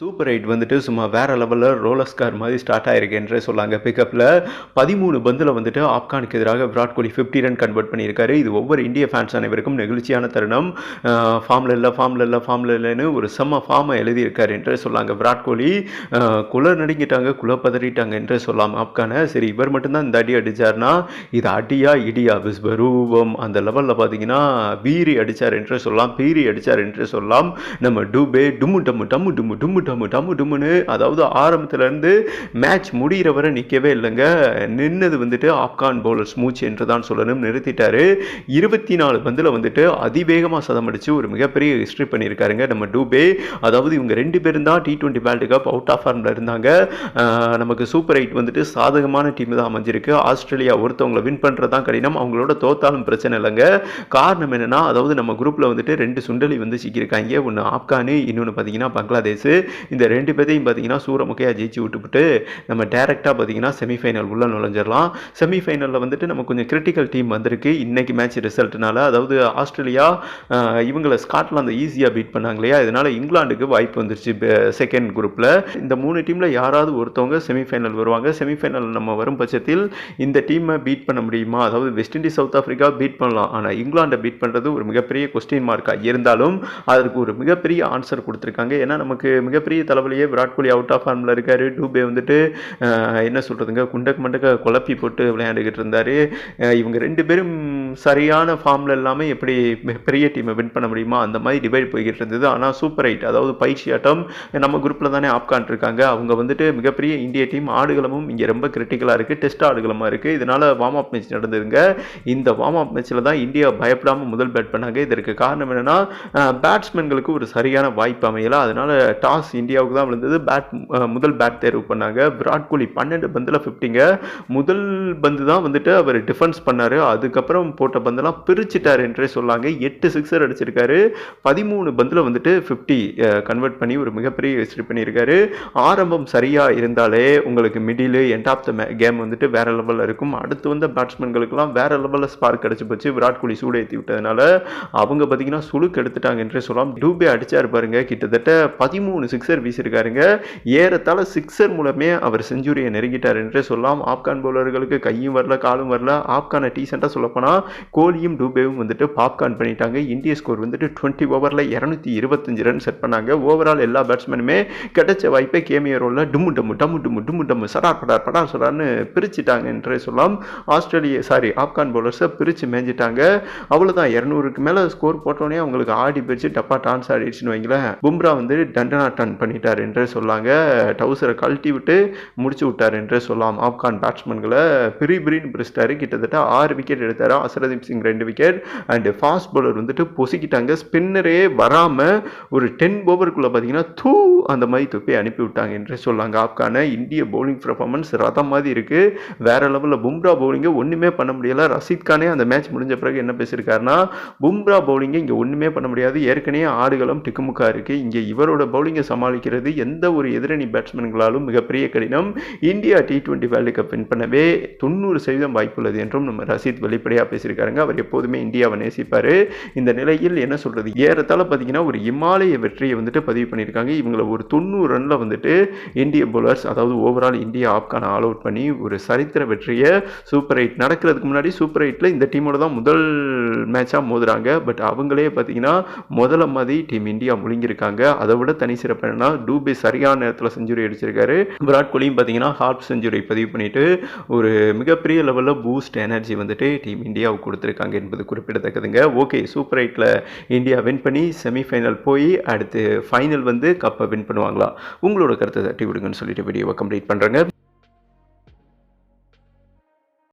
Super eight வந்துட்டு சும்மா வேற லெவலில் ரோலர் கார் மாதிரி ஸ்டார்ட் ஆயிருக்கு என்றே சொல்லாங்க. பிக்கப்பில் பதிமூணு பந்தில் வந்துட்டு ஆப்கானுக்கு எதிராக Virat Kohli fifty run convert பண்ணியிருக்காரு. இது ஒவ்வொரு இந்திய ஃபேன்ஸ் அனைவருக்கும் நெகிழ்ச்சியான தருணம். ஃபார்மில் இல்லை ஃபார்மில் இல்லை ஃபார்மில் இல்லைன்னு ஒரு செம்ம ஃபார்மை எழுதியிருக்காரு என்றே சொல்லாங்க. விராட் கோலி அஹ், குல நடுங்கிட்டாங்க குல பதறிட்டாங்க என்றே சொல்லலாம் ஆப்கானை. சரி இவர் மட்டும்தான் இந்த அடி அடித்தார்னா இது அடியா இடியா விஸ்வரூபம். அந்த லெவலில் பார்த்தீங்கன்னா வீரி அடித்தார் என்றே சொல்லலாம் பீரி அடிச்சார் என்றே சொல்லலாம் நம்ம டூபே டும்மு டம்மு டம்மு டும்மு டும்மு டம்மு டம்மு டும்முன்னு அதாவது ஆரம்பத்துலேருந்து மேட்ச் முடிகிற வரை நிற்கவே இல்லைங்க. நின்னது வந்துட்டு ஆப்கான் பவுலர்ஸ் மூச்சு என்று தான் சொல்லணும். நிறுத்திட்டார். இருபத்தி நாலு பந்தில் வந்துட்டு அதிவேகமாக சதம் அடித்து ஒரு மிகப்பெரிய ஹிஸ்ட்ரி பண்ணியிருக்காருங்க நம்ம டூபே. அதாவது இவங்க ரெண்டு பேரும் தான் T twenty world cup out of ஃபார்மில் இருந்தாங்க. நமக்கு சூப்பர் எயிட் வந்துட்டு சாதகமான டீம் தான் அமைஞ்சிருக்கு. ஆஸ்திரேலியா ஒருத்தவங்களை வின் பண்ணுறது தான் கடினம். அவங்களோட தோத்தாலும் பிரச்சனை இல்லைங்க. காரணம் என்னென்னா அதாவது நம்ம குரூப்பில் வந்துட்டு ரெண்டு சுண்டலி வந்து சிக்கியிருக்காங்க. ஒன்று ஆப்கானு இன்னொன்று பார்த்தீங்கன்னா பங்களாதேஷ். இந்த ரெண்டு பேர்த்தையும் பார்த்தீங்கன்னா சூரமுகையாக ஜெயிச்சு விட்டுவிட்டு நம்ம டேரெக்டாக பார்த்தீங்கன்னா செமிஃபைனல் உள்ளே நுழைஞ்சிடலாம். செமிஃபைனலில் வந்துட்டு நம்ம கொஞ்சம் கிரிட்டிக்கல் டீம் வந்திருக்கு. இன்னைக்கு மேட்ச் ரிசல்ட்னால அதாவது ஆஸ்திரேலியா இவங்களை ஸ்காட்லாந்து ஈஸியாக பீட் பண்ணாங்க இல்லையா? இதனால் இங்கிலாந்துக்கு வாய்ப்பு வந்துருச்சு செகண்ட் குரூப்பில் இந்த மூணு டீமில் யாராவது ஒருத்தவங்க செமிஃபைனல் வருவாங்க. செமிஃபைனல் நம்ம வரும் பட்சத்தில் இந்த டீமை பீட் பண்ண முடியுமா? அதாவது West Indies South Africa beat பண்ணலாம். ஆனால் இங்கிலாண்டை பீட் பண்ணுறது ஒரு மிகப்பெரிய கொஸ்டின் மார்க்காக இருந்தாலும் அதற்கு ஒரு மிகப்பெரிய ஆன்சர் கொடுத்துருக்காங்க. ஏன்னா நமக்கு மிகப்பெரிய தலைவலியே விராட் கோலி அவுட் ஆஃப் ஃபார்மில் இருக்கார். டூபே வந்துட்டு என்ன சொல்கிறதுங்க குண்டக்கு மண்டக்க குழப்பி போட்டு விளையாண்டுக்கிட்டு இருந்தார். இவங்க ரெண்டு பேரும் சரியான ஃபார்மில் இல்லாமல் எப்படி பெரிய டீமை வின் பண்ண முடியுமா அந்த மாதிரி டிவைட் போய்கிட்டு இருந்தது. ஆனால் சூப்பர் எயிட் அதாவது பயிற்சி ஆட்டம் நம்ம குரூப்பில் தானே ஆப்கான் இருக்காங்க. அவங்க வந்துட்டு மிகப்பெரிய இந்திய டீம் ஆடுகளமும் இங்கே ரொம்ப கிரிட்டிக்கலாக இருக்குது டெஸ்ட் ஆடுகளமாக இருக்குது இதனால் வார்ம் அப் மேட்ச் நடந்ததுங்க. இந்த வார்ம் அப் மேட்ச்சில் தான் இந்தியா பயப்படாமல் முதல் பேட் பண்ணாங்க. இதற்கு காரணம் என்னென்னா பேட்ஸ்மேன்களுக்கு ஒரு சரியான வாய்ப்பு அமையலை. அதனால் டாஸ் இந்தியாவுக்கு தான் விழுந்தது. பேட் முதல் பேட் தேர்வு பண்ணாங்க. விராட் கோலி பன்னெண்டு பந்தில் ஃபிஃப்டிங்க முதல் பந்து தான் வந்துட்டு அவர் டிஃபென்ஸ் பண்ணார். அதுக்கப்புறம் போட்ட பந்தெல்லாம் பிரிச்சிட்டார் என்றே சொல்லாங்க. எட்டு சிக்ஸர் அடிச்சிருக்காரு. பதிமூணு பந்தில் வந்துட்டு ஃபிஃப்டி கன்வெர்ட் பண்ணி ஒரு மிகப்பெரிய ஹிஸ்ட்ரி பண்ணியிருக்காரு. ஆரம்பம் சரியாக இருந்தாலே உங்களுக்கு middle end of the game வந்துட்டு வேற லெவலில் இருக்கும். அடுத்து வந்த பேட்ஸ்மேன்களுக்கெல்லாம் வேற லெவலில் ஸ்பார்க் கிடச்சி போச்சு. விராட் கோலி சூடு ஏற்றி விட்டதுனால அவங்க பார்த்தீங்கன்னா சுழுக்கு எடுத்துட்டாங்க என்றே சொல்லலாம். டூபே அடிச்சார் பாருங்க. கிட்டத்தட்ட பதிமூணு சிக்ஸர் வீசியிருக்காருங்க ஏறத்தாழ சிக்ஸர் மூலமே அவர் செஞ்சுரியை நெருங்கிட்டார் என்றே சொல்லலாம். ஆப்கான் பவுலர்களுக்கு கையும் வரல காலும் வரல. ஆப்கானை டீசெண்டாக சொல்லப்போனால் கோலியும் டூபேவும் வந்துட்டு பாப்கார்ன் பண்ணிட்டாங்க. இந்திய ஸ்கோர் வந்துட்டு டுவெண்ட்டி ஓவரில் இரநூத்தி இருபத்தஞ்சு ரன் செட் பண்ணாங்க. ஓவரால் எல்லா பேட்ஸ்மேனுமே கிடைச்ச வாய்ப்பை கேமிய ரோலில் டும்மு டம்மு டம்மு டும்மு டும்மு டம்மு சடார் படார் படார் சடார்னு பிரிச்சுட்டாங்க என்றே சொல்லலாம். ஆஸ்திரேலியா சாரி ஆப்கான் பவுலர்ஸை பிரித்து மேய்ஞ்சிட்டாங்க அவ்வளோதான் இரநூறுக்கு மேலே ஸ்கோர் போட்டோன்னே அவங்களுக்கு ஆடி பிரித்து டப்பா டான்ஸ் ஆடிடுச்சுன்னு வைங்களேன். பும்ரா வந்து டண்டனா டன் பண்ணிட்டார் என்றே சொல்லாங்க. டவுசரை கழட்டி விட்டு முடிச்சு விட்டார் என்றே சொல்லலாம். ஆப்கான் பேட்ஸ்மேன்களை பிரி பிரின்னு பிரிச்சிட்டாரு. கிட்டத்தட்ட ஆறு விக்கெட் எடுத்தார். அசரதீப் சிங் ரெண்டு விக்கெட் அண்ட் ஃபாஸ்ட் பவுலர் வந்துட்டு பொசிக்கிட்டாங்க. ஸ்பின்னரே வராமல் ஒரு டென் ஓவருக்குள்ளே பார்த்தீங்கன்னா தூ அந்த மாதிரி துப்பி அனுப்பி விட்டாங்க சொல்லாங்க. ஆப்கான இந்திய பவுலிங் பர்ஃபார்மன்ஸ் ரதம் மாதிரி இருக்குது வேற லெவலில் பும்ரா பவுலிங்கை ஒன்றுமே பண்ண முடியலை. ரஷீத் கானே அந்த மேட்ச் முடிஞ்ச பிறகு என்ன பேசியிருக்காருன்னா பும்ரா பவுலிங்கை இங்கே ஒன்றுமே பண்ண முடியாது. ஏற்கனவே ஆடுகளம் திக்குமுக்கா இருக்குது இங்கே இவரோட பவுலிங்கை சமாளிக்கிறது எந்த ஒரு எதிரணி பேட்ஸ்மேன்களாலும் மிகப்பெரிய கடினம். India T twenty world cup win பண்ணவே தொண்ணூறு சதவீதம் வாய்ப்புள்ளது என்றும் நம்ம ரஷீத் வெளிப்படையாக சொல்லியிருக்காருங்க. அவர் எப்போதுமே இந்தியாவை நேசிப்பார். இந்த நிலையில் என்ன சொல்கிறது ஏறத்தால் பார்த்தீங்கன்னா ஒரு இமாலய வெற்றியை வந்துட்டு பதிவு பண்ணியிருக்காங்க. இவங்களை ஒரு தொண்ணூறு ரனில் வந்துட்டு இந்திய பவுலர்ஸ் அதாவது ஓவரால் இந்தியா ஆப்கான ஆல் அவுட் பண்ணி ஒரு சரித்திர வெற்றியை சூப்பர் எயிட் நடக்கிறதுக்கு முன்னாடி சூப்பர் எயிட்டில் இந்த டீமோட தான் முதல் மேட்சாக மோதுறாங்க. பட் அவங்களே பார்த்தீங்கன்னா முதல்ல மாதிரி டீம் இந்தியா முழுங்கியிருக்காங்க. அதை விட தனி சிறப்பு என்னன்னா டூபே சரியான நேரத்தில் செஞ்சுரி அடிச்சிருக்காரு. விராட் கோலியும் பார்த்தீங்கன்னா ஹாஃப் செஞ்சுரி பதிவு பண்ணிட்டு ஒரு மிகப்பெரிய லெவலில் பூஸ்ட் எனர்ஜி வந்துட்டு டீம் இந்தியா இந்தியாவுக்கு கொடுத்துருக்காங்க என்பது குறிப்பிடத்தக்கதுங்க. ஓகே சூப்பர் எயிட்டில் இந்தியா வின் பண்ணி செமிஃபைனல் போய் அடுத்து ஃபைனல் வந்து கப்பை வின் பண்ணுவாங்களா? உங்களோட கருத்தை தட்டி விடுங்கன்னு சொல்லிட்டு வீடியோவை கம்ப்ளீட் பண்ணுறேங்க